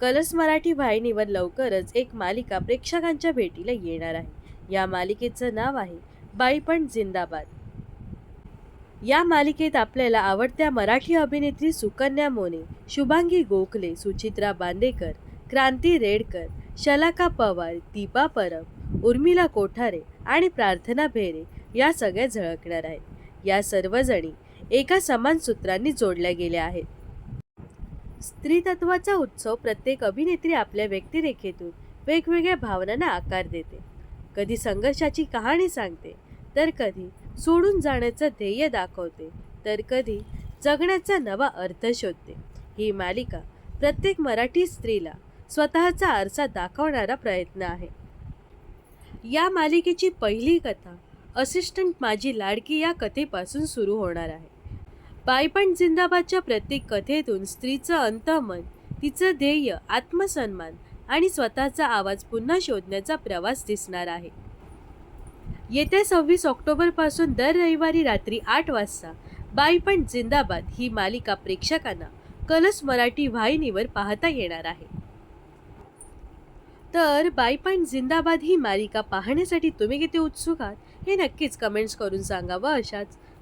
Colours Marathi वाहिनीवर लवकरच एक मालिका प्रेक्षकांच्या भेटीला येणार आहे. या मालिकेचं नाव आहे बाईपण जिंदाबाद. या मालिकेत आपल्याला आवडत्या मराठी अभिनेत्री सुकन्या मोने शुभांगी गोखले सुचित्रा बांदेकर क्रांती रेडकर शलाका पवार दीपा परब उर्मिला कोठारे आणि प्रार्थना भेरे या सगळ्या झळकणार आहेत. या सर्वजणी एका समान सूत्रांनी जोडल्या गेल्या आहेत. स्त्रीतत्वाचा उत्सव प्रत्येक अभिनेत्री आपल्या व्यक्तिरेखेतून वेगवेगळ्या भावनांना आकार देते. कधी संघर्षाची कहाणी सांगते तर कधी सोडून जाण्याचं ध्येय दाखवते तर कधी जगण्याचा नवा अर्थ शोधते. ही मालिका प्रत्येक मराठी स्त्रीला स्वतःचा आरसा दाखवणारा प्रयत्न आहे. या मालिकेची पहिली कथा असिस्टंट माझी लाडकी या कथेपासून सुरू होणार आहे. बायपण जिंदाबादच्या प्रत्येक कथेतून स्त्रीचं अंतमन तिचं ध्येय आत्मसन्मान आणि स्वतःचा आवाज पुन्हा शोधण्याचा प्रवास दिसणार आहे. येत्या सव्वीस ऑक्टोबरपासून दर रविवारी रात्री आठ वाजता बायपण जिंदाबाद ही मालिका प्रेक्षकांना कलस मराठी वाहिनीवर पाहता येणार आहे. तर बायपण जिंदाबाद ही मालिका पाहण्यासाठी तुम्ही किती उत्सुक आहात? हे नक्कीच कमेंट्स करून सांगा व अशाच